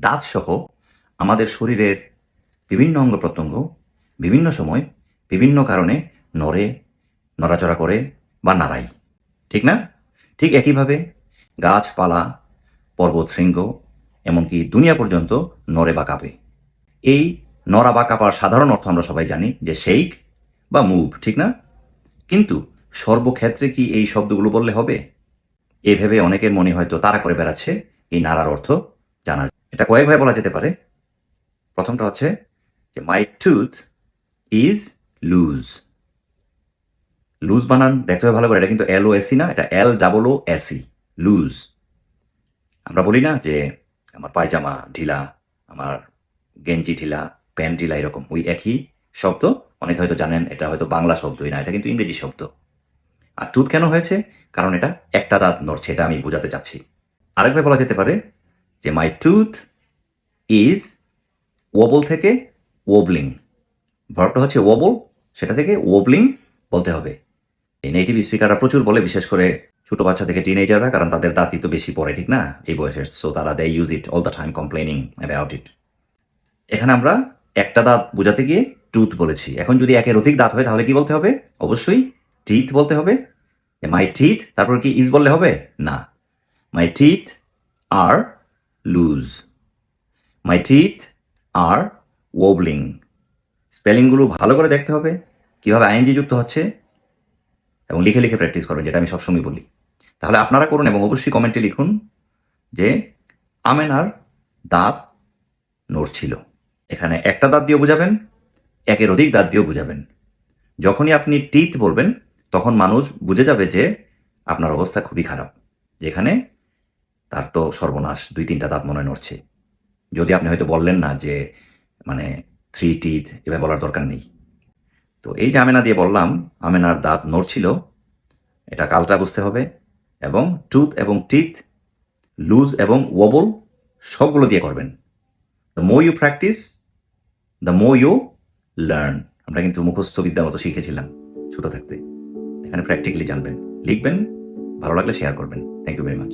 দাঁত সহ আমাদের শরীরের বিভিন্ন অঙ্গ প্রত্যঙ্গ বিভিন্ন সময় বিভিন্ন কারণে নড়ে, নড়াচড়া করে বা নাড়াই। ঠিক না? ঠিক একইভাবে গাছপালা, পর্বত শৃঙ্গ, এমনকি দুনিয়া পর্যন্ত নড়ে বা কাঁপে। এই নড়া বা কাঁপার সাধারণ অর্থ আমরা সবাই জানি যে শেইক বা মুভ ঠিক না? কিন্তু সর্বক্ষেত্রে কি এই শব্দগুলো বললে হবে? এই ভেবে অনেকের মনে হয়তো তারা করে বেড়াচ্ছে এই নাড়ার অর্থ জানার এটা কয়েকভাবে বলা যেতে পারে। প্রথমটা হচ্ছে যে my tooth is loose loose বানান দেখতে হবে ভালো করে, এটা কিন্তু এল ও এসি না, এটা L double O S E loose আমরা বলি না যে, আমার পায়জামা ঢিলা, আমার গেঞ্জি ঢিলা, প্যান্ট ঢিলা এরকম, ওই একই শব্দ। অনেকে হয়তো জানেন, এটা হয়তো বাংলা শব্দই না, এটা কিন্তু ইংরেজি শব্দ। আর টুথ কেন হয়েছে? কারণ এটা একটা দাঁত নড়ছে, এটা আমি বোঝাতে চাচ্ছি। আরেকভাবে বলা যেতে পারে যে মাই টুথ ইজ ওবল থেকে ওবলিং ভার্বটা হচ্ছে ওবল সেটা থেকে ওবলিং বলতে হবে। এই নেটিভ স্পিকাররা প্রচুর বলে, বিশেষ করে ছোট বাচ্চা থেকে টিনেজাররা কারণ তাদের দাঁতই তো বেশি পড়ে, ঠিক না? এই বয়সের সো তারা they use it all the time complaining about it এখানে আমরা একটা দাঁত বোঝাতে গিয়ে টুথ বলেছি। এখন যদি একের অধিক দাঁত হয়, তাহলে কি বলতে হবে? অবশ্যই টিথ বলতে হবে। মাই টিথ তারপর কি ইজ বললে হবে? না। My teeth are loose my teeth are ওবলিং স্পেলিংগুলো ভালো করে দেখতে হবে, কীভাবে আইএনজি যুক্ত হচ্ছে, এবং লিখে লিখে প্র্যাকটিস করবেন, যেটা আমি সবসময় বলি। তাহলে আপনারা করুন এবং অবশ্যই কমেন্টে লিখুন যে আমেনার দাঁত নড়ছিল। এখানে একটা দাঁত দিয়ে বোঝাবেন, একের অধিক দাঁত দিয়েও বুঝাবেন। যখনই আপনি টিথ বলবেন, তখন মানুষ বুঝে যাবে যে, আপনার অবস্থা খুবই খারাপ। যেখানে তার তো সর্বনাশ, দুই তিনটা দাঁত মনে নড়ছে। যদি আপনি হয়তো বললেন না যে মানে থ্রি টিথ এভাবে বলার দরকার নেই। তো এই যে আমেনা দিয়ে বললাম, আমেনার দাঁত নড়ছিল, এটা কালটা বুঝতে হবে, এবং টুথ এবং টিথ লুজ এবং ওবল সবগুলো দিয়ে করবেন। The more you practise the more you learn আমরা কিন্তু মুখস্থ বিদ্যার মতো শিখেছিলাম ছোট থাকতে। এখানে প্র্যাকটিক্যালি জানবেন। লিখবেন, ভালো লাগলে শেয়ার করবেন। Thank you very much